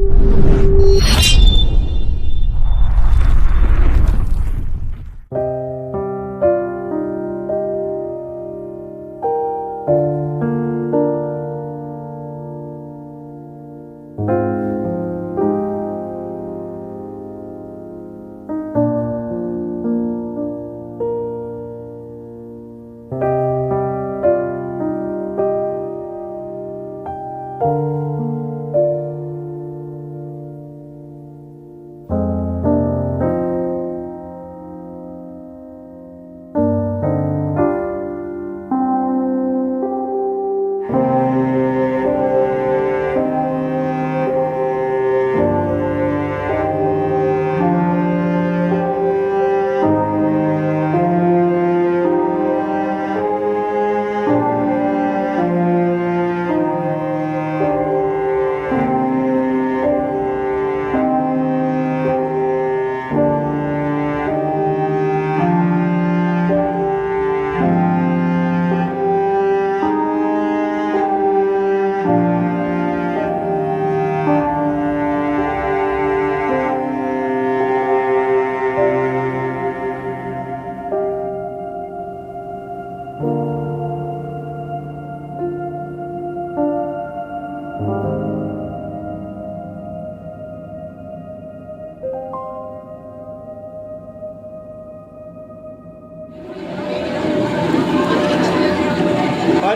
you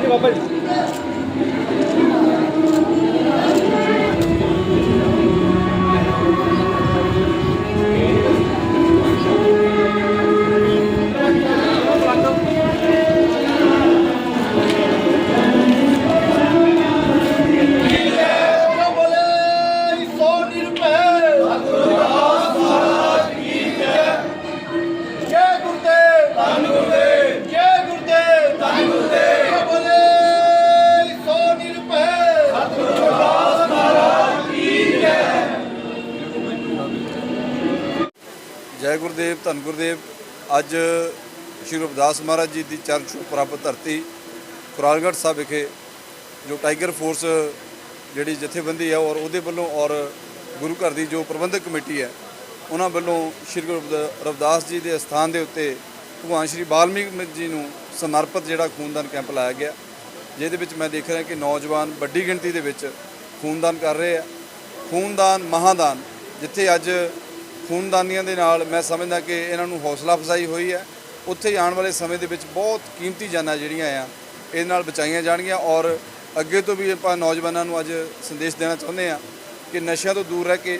Vai, vai, vai. ਜੈ ਗੁਰਦੇਵ, ਧੰਨ ਗੁਰਦੇਵ। ਅੱਜ ਸ਼੍ਰੀ ਰਵਿਦਾਸ ਮਹਾਰਾਜ ਜੀ ਦੀ ਚਰਨ ਛੂਹ ਪ੍ਰਾਪਤ ਧਰਤੀ ਕੁਰਾਲਗੜ੍ਹ ਸਾਹਿਬ ਵਿਖੇ, ਜੋ ਟਾਈਗਰ ਫੋਰਸ ਜਿਹੜੀ ਜਥੇਬੰਦੀ ਹੈ ਔਰ ਉਹਦੇ ਵੱਲੋਂ ਔਰ ਗੁਰੂ ਘਰ ਦੀ ਜੋ ਪ੍ਰਬੰਧਕ ਕਮੇਟੀ ਹੈ, ਉਹਨਾਂ ਵੱਲੋਂ ਸ਼੍ਰੀ ਗੁਰੂ ਰਵਿਦਾਸ ਜੀ ਦੇ ਸਥਾਨ ਦੇ ਉੱਤੇ ਭਗਵਾਨ ਸ਼੍ਰੀ ਬਾਲਮੀਕ ਜੀ ਨੂੰ ਸਮਰਪਿਤ ਜਿਹੜਾ ਖੂਨਦਾਨ ਕੈਂਪ ਲਾਇਆ ਗਿਆ। ਜਿਹਦੇ ਵਿੱਚ ਮੈਂ ਦੇਖ ਰਿਹਾ ਕਿ ਨੌਜਵਾਨ ਵੱਡੀ ਗਿਣਤੀ ਦੇ ਵਿੱਚ ਖੂਨਦਾਨ ਕਰ ਰਹੇ ਆ। ਖੂਨਦਾਨ, ਮਹਾਦਾਨ, ਜਿੱਥੇ ਅੱਜ ਖੂਨਦਾਨੀਆਂ ਦੇ ਨਾਲ ਮੈਂ ਸਮਝਦਾ ਕਿ ਇਹਨਾਂ ਨੂੰ ਹੌਸਲਾ ਅਫਜ਼ਾਈ ਹੋਈ ਹੈ। ਉੱਥੇ ਆਉਣ ਵਾਲੇ ਸਮੇਂ ਦੇ ਵਿੱਚ ਬਹੁਤ ਕੀਮਤੀ ਜਾਨਾਂ ਜਿਹੜੀਆਂ ਆ, ਇਹਦੇ ਨਾਲ ਬਚਾਈਆਂ ਜਾਣਗੀਆਂ ਔਰ ਅੱਗੇ ਤੋਂ ਵੀ ਆਪਾਂ ਨੌਜਵਾਨਾਂ ਨੂੰ ਅੱਜ ਸੰਦੇਸ਼ ਦੇਣਾ ਚਾਹੁੰਦੇ ਆ ਕਿ ਨਸ਼ਿਆਂ ਤੋਂ ਦੂਰ ਰਹਿ ਕੇ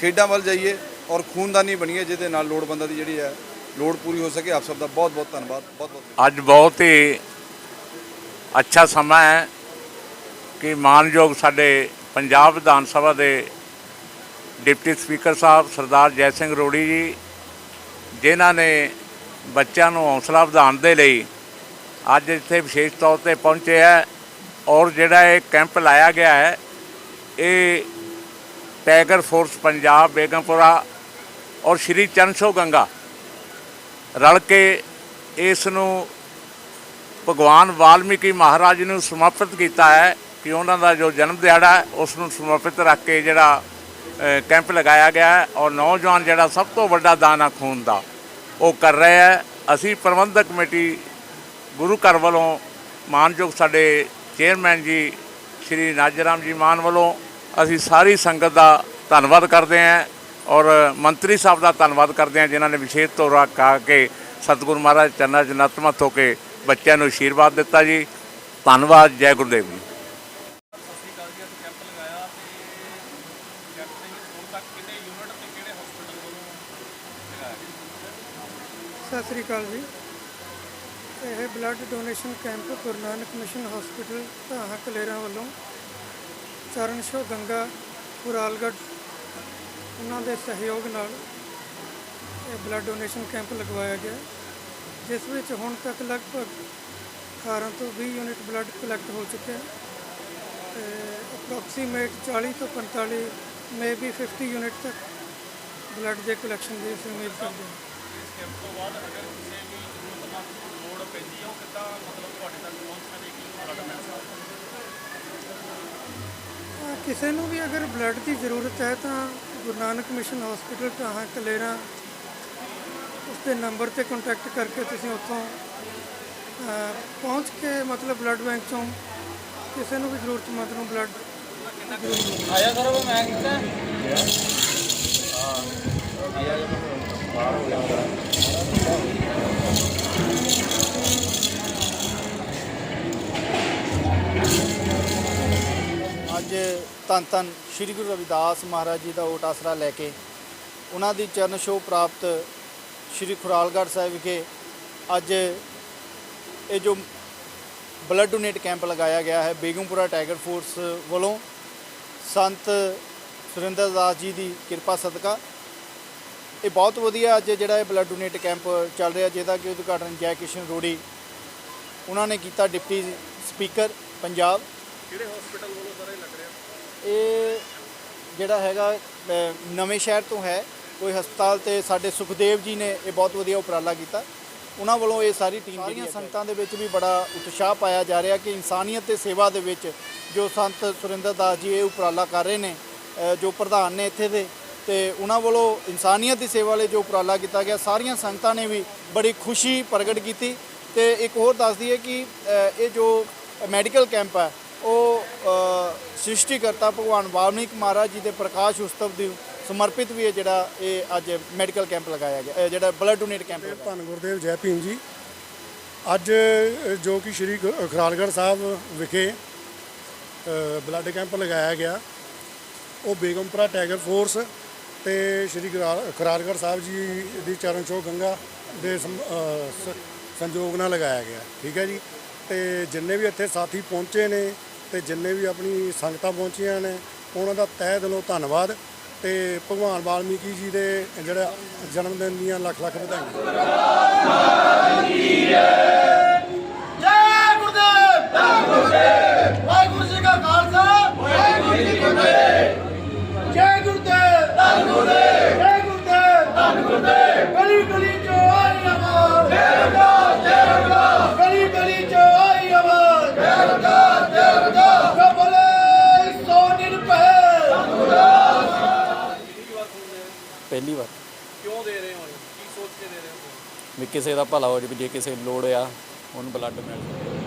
ਖੇਡਾਂ ਵੱਲ ਜਾਈਏ ਔਰ ਖੂਨਦਾਨੀ ਬਣੀਏ, ਜਿਹਦੇ ਨਾਲ ਲੋੜਵੰਦਾਂ ਦੀ ਜਿਹੜੀ ਹੈ ਲੋੜ ਪੂਰੀ ਹੋ ਸਕੇ। ਆਪ ਸਭ ਦਾ ਬਹੁਤ ਬਹੁਤ ਧੰਨਵਾਦ, ਬਹੁਤ ਬਹੁਤ ਅੱਜ ਬਹੁਤ ਹੀ ਅੱਛਾ ਸਮਾਂ ਹੈ ਕਿ ਮਾਨਯੋਗ ਸਾਡੇ ਪੰਜਾਬ ਵਿਧਾਨ ਸਭਾ ਦੇ ਡਿਪਟੀ ਸਪੀਕਰ ਸਾਹਿਬ ਸਰਦਾਰ ਜੈ ਸਿੰਘ ਰੋੜੀ ਜੀ, ਜਿਨ੍ਹਾਂ ਨੇ ਬੱਚਿਆਂ ਨੂੰ ਹੌਸਲਾ ਵਧਾਉਣ ਦੇ ਲਈ ਅੱਜ ਇੱਥੇ ਵਿਸ਼ੇਸ਼ ਤੌਰ ਤੇ ਪਹੁੰਚੇ ਹੈ ਔਰ ਜਿਹੜਾ ਇਹ ਕੈਂਪ ਲਾਇਆ ਗਿਆ ਹੈ, ਇਹ ਟਾਈਗਰ ਫੋਰਸ ਪੰਜਾਬ, ਬੇਗਮਪੁਰਾ ਔਰ ਸ਼੍ਰੀ ਚੰਨਸੋ ਗੰਗਾ ਰਲ ਕੇ ਇਸ ਨੂੰ ਭਗਵਾਨ ਵਾਲਮੀਕੀ ਮਹਾਰਾਜ ਨੂੰ ਸਮਰਪਿਤ ਕੀਤਾ ਹੈ ਕਿ ਉਹਨਾਂ ਦਾ ਜੋ ਜਨਮ ਦਿਹਾੜਾ ਹੈ, ਉਸ ਨੂੰ ਸਮਰਪਿਤ ਰੱਖ ਕੇ ਜਿਹੜਾ ਕੈਂਪ ਲਗਾਇਆ ਗਿਆ ਔਰ ਨੌਜਵਾਨ ਜਿਹੜਾ ਸਭ ਤੋਂ ਵੱਡਾ ਦਾਨ ਆ ਖੂਨ ਦਾ, ਉਹ ਕਰ ਰਹੇ ਹੈ। ਅਸੀਂ ਪ੍ਰਬੰਧਕ ਕਮੇਟੀ ਗੁਰੂ ਘਰ ਵੱਲੋਂ ਮਾਨਯੋਗ ਸਾਡੇ ਚੇਅਰਮੈਨ ਜੀ, ਸ਼੍ਰੀ ਨਾਜਰਾਮ ਜੀ ਮਾਨ ਵੱਲੋਂ ਅਸੀਂ ਸਾਰੀ ਸੰਗਤ ਦਾ ਧੰਨਵਾਦ ਕਰਦੇ ਹਾਂ ਔਰ ਮੰਤਰੀ ਸਾਹਿਬ ਦਾ ਧੰਨਵਾਦ ਕਰਦੇ ਹਾਂ, ਜਿਨ੍ਹਾਂ ਨੇ ਵਿਸ਼ੇਸ਼ ਤੌਰ ਆ ਕੇ ਸਤਿਗੁਰੂ ਮਹਾਰਾਜ ਚਰਨਾਂ 'ਚ ਨਤਮਸਤ ਹੋ ਕੇ ਬੱਚਿਆਂ ਨੂੰ ਆਸ਼ੀਰਵਾਦ ਦਿੱਤਾ ਜੀ। ਧੰਨਵਾਦ, ਜੈ ਗੁਰਦੇਵ ਜੀ। ਸਤਿ ਸ੍ਰੀ ਅਕਾਲ ਜੀ। ਇਹ blood donation camp Guru Nanak mission hospital Dhahan Kaleran ਵੱਲੋਂ ਚਰਨ ਛੋਹ ਗੰਗਾ, ਕੁਰਾਲਗੜ੍ਹ, ਉਹਨਾਂ ਦੇ ਸਹਿਯੋਗ ਨਾਲ ਇਹ ਬਲੱਡ ਡੋਨੇਸ਼ਨ ਕੈਂਪ ਲਗਵਾਇਆ ਗਿਆ। ਜਿਸ ਵਿੱਚ ਹੁਣ ਤੱਕ ਲਗਭਗ 18 ਤੋਂ 20 ਯੂਨਿਟ ਬਲੱਡ ਕਲੈਕਟ ਹੋ ਚੁੱਕੇ ਹਨ। ਤੇ ਅਪਰੋਕਸੀਮੇਟ 40 ਤੋਂ 45 ਮੇ ਬੀ 50 ਯੂਨਿਟ ਤੱਕ ਬਲੱਡ ਦੇ ਕਲੈਕਸ਼ਨ ਦੀ ਅਸੀਂ ਉਮੀਦ ਕਰਦੇ ਹਾਂ ਅਹ ਕਿਸੇ ਨੂੰ ਵੀ ਅਗਰ ਬਲੱਡ ਦੀ ਜ਼ਰੂਰਤ ਹੈ ਤਾਂ ਗੁਰੂ ਨਾਨਕ ਮਿਸ਼ਨ ਹਸਪੀਟਲ ਢਾਹਾਂ ਕਲੇਰਾ ਉਸ ਦੇ ਨੰਬਰ ਤੇ ਕੰਟੈਕਟ ਕਰਕੇ ਤੁਸੀਂ ਉੱਥੋਂ ਪਹੁੰਚ ਕੇ ਮਤਲਬ ਬਲੱਡ ਬੈਂਕ ਚੋਂ ਕਿਸੇ ਨੂੰ ਵੀ ਜ਼ਰੂਰਤਮੰਦ ਨੂੰ ਬਲੱਡ ਆਇਆ ਸਰ ਉਹ ਮੈਂ ਕੀਤਾ। ਅੱਜ ਧੰਨ ਧੰਨ ਸ੍ਰੀ ਗੁਰੂ ਰਵਿਦਾਸ ਮਹਾਰਾਜ ਜੀ ਦਾ ਓਟ ਆਸਰਾ ਲੈ ਕੇ ਉਹਨਾਂ ਦੀ ਚਰਨ ਛੋਹ ਪ੍ਰਾਪਤ ਸ੍ਰੀ ਖੁਰਾਲਗੜ੍ਹ ਸਾਹਿਬ ਵਿਖੇ ਅੱਜ ਇਹ ਜੋ ਬਲੱਡ ਡੋਨੇਟ ਕੈਂਪ ਲਗਾਇਆ ਗਿਆ ਹੈ, ਬੇਗਮਪੁਰਾ ਟਾਈਗਰ ਫੋਰਸ ਵੱਲੋਂ ਸੰਤ ਸੁਰਿੰਦਰ ਦਾਸ ਜੀ ਦੀ ਕਿਰਪਾ ਸਦਕਾ। ਇਹ ਬਹੁਤ ਵਧੀਆ ਅੱਜ ਜਿਹੜਾ ਇਹ ਬਲੱਡ ਡੋਨੇਟ ਕੈਂਪ ਚੱਲ ਰਿਹਾ ਜਿਹਦਾ ਕਿ ਉਦਘਾਟਨ ਜੈ ਕਿਸ਼ਨ ਰੋੜੀ ਉਹਨਾਂ ਨੇ ਕੀਤਾ ਡਿਪਟੀ ਸਪੀਕਰ ਪੰਜਾਬ। ਇਹ ਜਿਹੜਾ ਹੈਗਾ ਨਵੇਂ ਸ਼ਹਿਰ ਤੋਂ ਹੈ। ਕੋਈ ਹਸਪਤਾਲ ਤੇ ਸਾਡੇ ਸੁਖਦੇਵ ਜੀ ਨੇ ਇਹ ਬਹੁਤ ਵਧੀਆ ਉਪਰਾਲਾ ਕੀਤਾ। ਉਹਨਾਂ ਵੱਲੋਂ ਇਹ ਸਾਰੀ ਟੀਮ ਸਾਰੀਆਂ ਸੰਗਤਾਂ ਦੇ ਵਿੱਚ ਵੀ ਬੜਾ ਉਤਸ਼ਾਹ ਪਾਇਆ ਜਾ ਰਿਹਾ ਕਿ ਇਨਸਾਨੀਅਤ ਤੇ ਸੇਵਾ ਦੇ ਵਿੱਚ ਜੋ ਸੰਤ ਸੁਰਿੰਦਰ ਦਾਸ ਜੀ ਇਹ ਉਪਰਾਲਾ ਕਰ ਰਹੇ ਨੇ ਜੋ ਪ੍ਰਧਾਨ ਨੇ ਇੱਥੇ ਦੇ ਤੇ ਉਹਨਾਂ ਵੱਲੋਂ ਇਨਸਾਨੀਅਤ ਦੀ ਸੇਵਾ ਲਈ ਜੋ ਉਪਰਾਲਾ ਕੀਤਾ ਗਿਆ ਸਾਰੀਆਂ ਸੰਗਤਾਂ ਨੇ ਵੀ ਬੜੀ ਖੁਸ਼ੀ ਪ੍ਰਗਟ ਕੀਤੀ। ਤੇ ਇੱਕ ਹੋਰ ਦੱਸ ਦਈਏ ਕਿ ਇਹ ਜੋ ਮੈਡੀਕਲ ਕੈਂਪ ਹੈ ਉਹ ਸ੍ਰਿਸ਼ਟੀਕਰਤਾ ਭਗਵਾਨ ਵਾਲਮੀਕ ਮਹਾਰਾਜ ਜੀ ਦੇ ਪ੍ਰਕਾਸ਼ ਉਤਸਵ ਦੀ ਸਮਰਪਿਤ ਵੀ ਹੈ ਜਿਹੜਾ ਇਹ ਅੱਜ ਮੈਡੀਕਲ ਕੈਂਪ ਲਗਾਇਆ ਗਿਆ ਇਹ ਜਿਹੜਾ ਬਲੱਡ ਡੋਨੇਟ ਕੈਂਪ ਲਗਾਇਆ। ਧੰਨ ਗੁਰਦੇਵ ਜੈ ਭੀਮ ਜੀ। ਅੱਜ ਜੋ ਕਿ ਸ਼੍ਰੀ ਖਰਾਲਗੜ੍ਹ ਸਾਹਿਬ ਵਿਖੇ ਬਲੱਡ ਕੈਂਪ ਲਗਾਇਆ ਗਿਆ। ਉਹ ਬੇਗਮਪੁਰਾ ਟਾਈਗਰ ਫੋਰਸ ਤੇ ਸ਼੍ਰੀ ਖਰਾ- ਖਰਾਲਗੜ੍ਹ ਸਾਹਿਬ ਜੀ ਦੀ ਚਰਨ ਛੋਹ ਗੰਗਾ ਦੇ ਸੰਯੋਗ ਨਾਲ ਲਗਾਇਆ ਗਿਆ। ਠੀਕ ਹੈ ਜੀ? ਤੇ ਜਿੰਨੇ ਵੀ ਇੱਥੇ ਸਾਥੀ ਪਹੁੰਚੇ ਨੇ ਤੇ ਜਿੰਨੇ ਵੀ ਆਪਣੀ ਸੰਗਤਾਂ ਪਹੁੰਚੀਆਂ ਨੇ ਉਹਨਾਂ ਦਾ ਤਹਿ ਦਿਲੋਂ ਧੰਨਵਾਦ। ਤੇ ਭਗਵਾਨ ਵਾਲਮੀਕੀ ਜੀ ਦੇ ਜਿਹੜਾ ਜਨਮ ਦਿਨ ਦੀਆਂ ਲੱਖ ਲੱਖ ਵਧਾਈਆਂ। ਪਹਿਲੀ ਵਾਰ। ਕਿਉਂ ਦੇ ਰਹੇ ਹੋ ਕੀ ਸੋਚ ਕੇ ਦੇ ਰਹੇ ਹੋ? ਵੀ ਕਿਸੇ ਦਾ ਭਲਾ ਹੋ ਜਾਵੇ ਜੇ ਕਿਸੇ ਨੂੰ ਲੋੜ ਆ ਉਹਨੂੰ ਬਲੱਡ ਮਿਲ ਜਾਵੇ।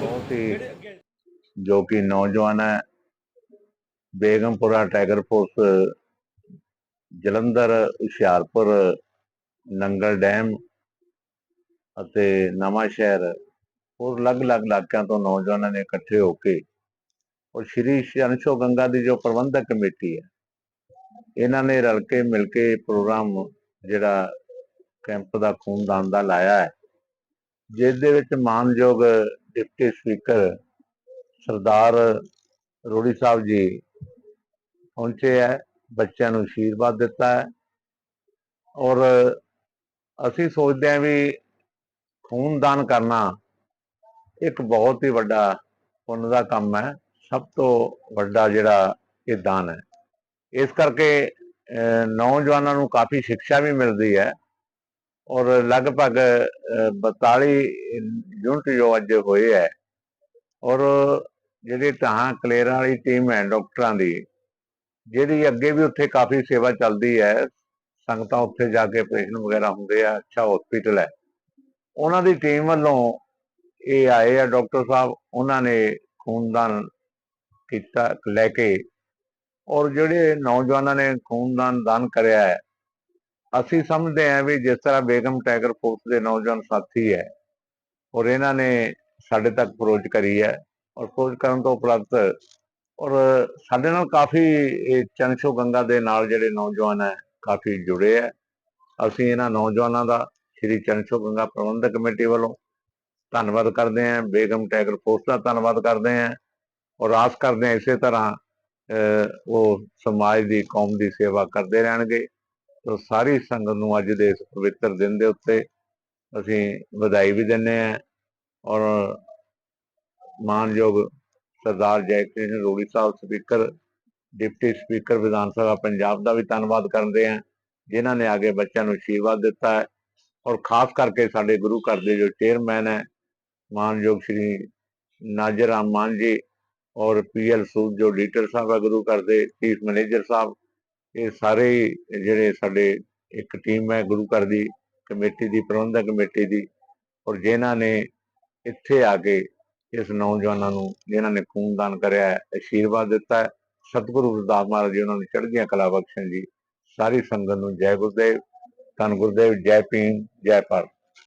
ਬਹੁਤ ਹੀ ਜੋ ਕਿ ਨੌਜਵਾਨ ਹੈ Begampura tiger force Jalandhar Hoshiarpur Nangal dam ਅਤੇ ਨਵਾਂ ਸ਼ਹਿਰ ਹੋਰ ਅਲੱਗ-ਅਲੱਗ ਇਲਾਕਿਆਂ ਤੋਂ ਨੌਜਵਾਨਾਂ ਨੇ ਇਕੱਠੇ ਹੋ ਕੇ ਔਰ ਸ਼੍ਰੀ ਸ਼ਨਸ਼ੋ ਗੰਗਾ ਦੀ ਜੋ ਪ੍ਰਬੰਧਕ ਕਮੇਟੀ ਹੈ, ਇਹਨਾਂ ਨੇ ਰਲ ਕੇ ਮਿਲ ਕੇ ਪ੍ਰੋਗਰਾਮ ਜਿਹੜਾ ਕੈਂਪ ਦਾ ਖੂਨਦਾਨ ਦਾ ਲਾਇਆ ਹੈ, ਜਿਸ ਦੇ ਵਿੱਚ ਮਾਨਯੋਗ ਡਿਪਟੀ ਸਪੀਕਰ ਸਰਦਾਰ ਰੋੜੀ ਸਾਹਿਬ ਜੀ ਪਹੁੰਚੇ ਹੈ, ਬੱਚਿਆਂ ਨੂੰ ਅਸ਼ੀਰਵਾਦ ਦਿੱਤਾ ਹੈ ਔਰ ਅਸੀਂ ਸੋਚਦੇ ਹਾਂ ਵੀ ਖੂਨਦਾਨ ਕਰਨਾ ਇੱਕ ਬਹੁਤ ਹੀ ਵੱਡਾ ਪੁੰਨ ਦਾ ਕੰਮ ਹੈ। ਸਭ ਤੋਂ ਵੱਡਾ ਜਿਹੜਾ ਇਹ ਦਾਨ ਹੈ। ਇਸ ਕਰਕੇ ਅਹ, ਨੌਜਵਾਨਾਂ ਨੂੰ ਕਾਫੀ ਸਿੱਖਿਆ ਵੀ ਮਿਲਦੀ ਹੈ ਔਰ ਲਗਭਗ ਅਹ, 42 ਯੂਨਿਟ ਜੋ ਅੱਜ ਹੋਏ ਹੈ ਔਰ ਜਿਹੜੀ ਤਾਂ ਕਲੇਰਾਂ ਵਾਲੀ ਟੀਮ ਹੈ ਡਾਕਟਰਾਂ ਦੀ ਜਿਹੜੀ ਅੱਗੇ ਵੀ ਉੱਥੇ ਕਾਫੀ ਸੇਵਾ ਚੱਲਦੀ ਹੈ। ਸੰਗਤਾਂ ਉੱਥੇ ਜਾ ਕੇ ਆਪਰੇਸ਼ਨ ਵਗੈਰਾ ਹੁੰਦੇ ਆ ਅੱਛਾ ਹਸਪੀਟਲ ਹੈ। ਉਹਨਾਂ ਦੀ ਟੀਮ ਵੱਲੋਂ ਇਹ ਆਏ ਆ ਡਾਕਟਰ ਸਾਹਿਬ ਉਹਨਾਂ ਨੇ ਖੂਨਦਾਨ ਕੀਤਾ, ਲੈ ਕੇ ਔਰ ਜਿਹੜੇ ਨੌਜਵਾਨਾਂ ਨੇ ਖੂਨਦਾਨ, ਦਾਨ ਕਰਿਆ ਹੈ, ਅਸੀਂ ਸਮਝਦੇ ਹਾਂ ਵੀ ਜਿਸ ਤਰ੍ਹਾਂ ਬੇਗਮ ਟਾਈਗਰ ਫੋਰਸ ਦੇ ਨੌਜਵਾਨ ਸਾਥੀ ਹੈ ਔਰ ਇਹਨਾਂ ਨੇ ਸਾਡੇ ਤੱਕ ਅਪਰੋਚ ਕਰੀ ਹੈ ਔਰ ਅਪਰੋਚ ਕਰਨ ਤੋਂ ਉਪਰੰਤ ਔਰ ਸਾਡੇ ਨਾਲ ਕਾਫੀ ਇਹ ਚਨਸ਼ੋ ਗੰਗਾ ਦੇ ਨਾਲ ਜਿਹੜੇ ਨੌਜਵਾਨ ਹੈ, ਕਾਫੀ ਜੁੜੇ ਹੈ। ਅਸੀਂ ਇਹਨਾਂ ਨੌਜਵਾਨਾਂ ਦਾ ਸ਼੍ਰੀ ਚਨਸ਼ੋ ਗੰਗਾ ਪ੍ਰਬੰਧਕ ਕਮੇਟੀ ਵੱਲੋਂ ਧੰਨਵਾਦ ਕਰਦੇ ਹਾਂ, ਬੇਗਮ ਟਾਈਗਰ ਫੋਰਸ ਦਾ ਧੰਨਵਾਦ ਕਰਦੇ ਹਾਂ। ਔਰ ਆਸ ਕਰਦੇ ਹਾਂ ਇਸੇ ਤਰ੍ਹਾਂ ਅਹ, ਉਹ ਸਮਾਜ ਦੀ ਕੌਮ ਦੀ ਸੇਵਾ ਕਰਦੇ ਰਹਿਣਗੇ। ਤੋ ਸਾਰੀ ਸੰਗਤ ਨੂੰ ਅੱਜ ਦੇ ਇਸ ਪਵਿੱਤਰ ਦਿਨ ਦੇ ਉੱਤੇ ਅਸੀਂ ਵਧਾਈ ਵੀ ਦਿੰਦੇ ਹਾਂ ਔਰ ਮਾਨਯੋਗ Sardar Jai Krishan Rori Sahib speaker deputy speaker Vidhan Sabha Punjab ਦਾ ਵੀ ਧੰਨਵਾਦ ਕਰਦੇ ਹਾਂ ਜਿਨ੍ਹਾਂ ਨੇ ਆਗੇ ਬੱਚਿਆਂ ਨੂੰ ਆਸ਼ੀਰਵਾਦ ਦਿੱਤਾ ਹੈ। ਔਰ ਖਾਸ ਕਰਕੇ ਸਾਡੇ ਗੁਰੂ ਘਰ ਦੇ ਜੋ ਚੇਅਰਮੈਨ ਹੈ ਮਾਨਯੋਗ ਸ਼੍ਰੀ ਨਾਜਰ ਰਾਮ ਮਾਨ ਜੀ ਔਰ ਪੀਐਲ ਸੂਦ ਜੋ ਡੀਟਰ ਸਾਹਿਬ ਹੈ ਗੁਰੂ ਘਰ ਦੇ ਚੀਫ ਮੈਨੇਜਰ ਸਾਹਿਬ, ਇਹ ਸਾਰੇ ਜਿਹੜੇ ਸਾਡੇ ਇੱਕ ਟੀਮ ਹੈ ਗੁਰੂ ਘਰ ਦੀ, ਕਮੇਟੀ ਦੀ, ਪ੍ਰਬੰਧਕ ਕਮੇਟੀ ਦੀ, ਔਰ ਜਿਨ੍ਹਾਂ ਨੇ ਇੱਥੇ ਆ ਕੇ ਇਸ ਨੌਜਵਾਨਾਂ ਨੂੰ, ਜਿਨ੍ਹਾਂ ਨੇ ਖੂਨਦਾਨ ਕਰਿਆ ਹੈ ਆਸ਼ੀਰਵਾਦ ਦਿੱਤਾ ਹੈ। ਸਤਿਗੁਰੂ ਰਵਿਦਾਸ ਮਹਾਰਾਜ ਜੀ, ਉਹਨਾਂ ਨੂੰ ਚੜ੍ਹਦੀਆਂ ਕਲਾ ਬਖਸ਼ਣ ਜੀ। ਸਾਰੀ ਸੰਗਤ ਨੂੰ ਜੈ ਗੁਰਦੇਵ, ਧੰਨ ਗੁਰਦੇਵ, ਜੈ ਭੀਮ, ਜੈ ਭਾਰਤ।